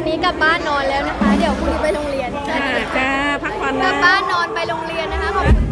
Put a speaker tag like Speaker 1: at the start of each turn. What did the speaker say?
Speaker 1: วันนี้กลับบ้านนอนแล้วนะคะ เดี๋ยวคุณไปโรงเรียน ค่ะจ้า
Speaker 2: พักผ่อนนะ ล
Speaker 1: ับบ้านนอนไปโรงเรียนนะคะขอบคุณ